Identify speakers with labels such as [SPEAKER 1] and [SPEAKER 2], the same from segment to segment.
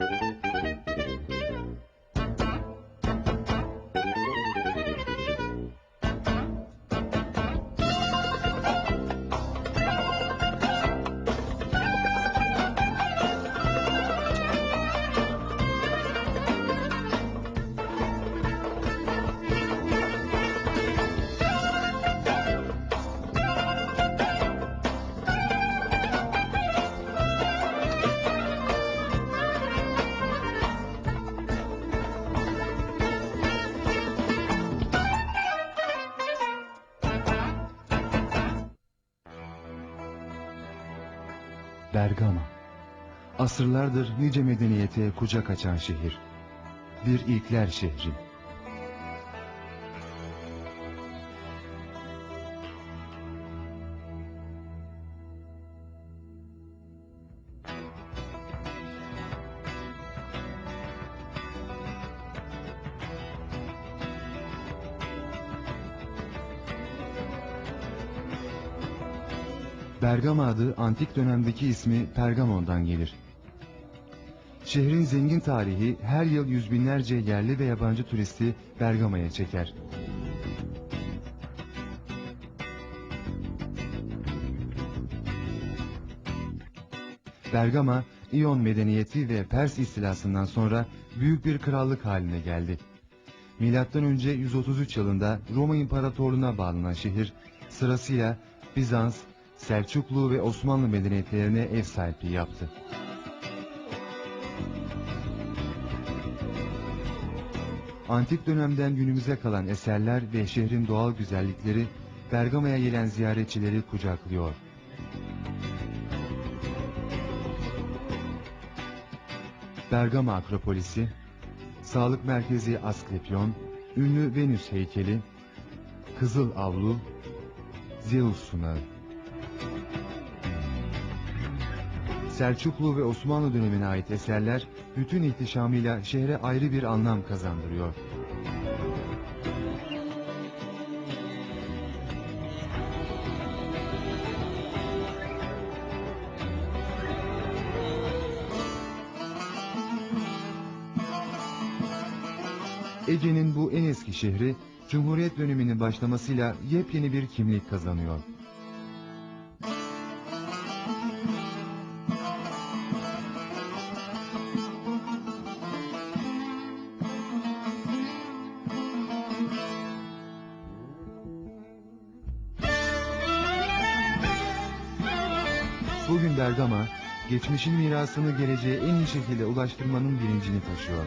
[SPEAKER 1] you Bergama. Asırlardır nice medeniyete kucak açan şehir. Bir ilkler şehri. Bergama adı antik dönemdeki ismi Pergamon'dan gelir. Şehrin zengin tarihi her yıl yüz binlerce yerli ve yabancı turisti Bergama'ya çeker. Bergama, İyon medeniyeti ve Pers istilasından sonra büyük bir krallık haline geldi. Milattan önce 133 yılında Roma İmparatorluğu'na bağlanan şehir sırasıyla Bizans, Selçuklu ve Osmanlı medeniyetlerine ev sahipliği yaptı. Antik dönemden günümüze kalan eserler ve şehrin doğal güzellikleri Bergama'ya gelen ziyaretçileri kucaklıyor. Bergama Akropolisi, Sağlık Merkezi Asklepion, ünlü Venüs heykeli, Kızıl Avlu, Zeus sunağı. Selçuklu ve Osmanlı dönemine ait eserler bütün ihtişamıyla şehre ayrı bir anlam kazandırıyor. Ege'nin bu en eski şehri Cumhuriyet döneminin başlamasıyla yepyeni bir kimlik kazanıyor. Bergama, geçmişin mirasını geleceğe en iyi şekilde ulaştırmanın bilincini taşıyor.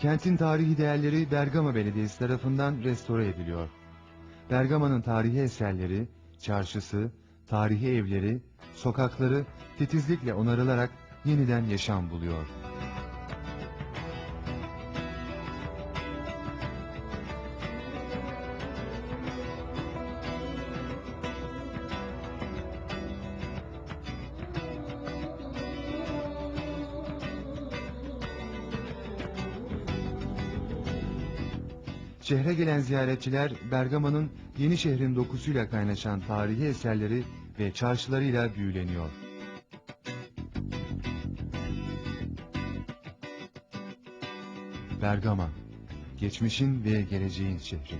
[SPEAKER 1] Kentin tarihi değerleri Bergama Belediyesi tarafından restore ediliyor. Bergama'nın tarihi eserleri, çarşısı, tarihi evleri, sokakları titizlikle onarılarak yeniden yaşam buluyor. Şehre gelen ziyaretçiler Bergama'nın yeni şehrin dokusuyla kaynaşan tarihi eserleri ve çarşılarıyla büyüleniyor. Bergama, geçmişin ve geleceğin şehri.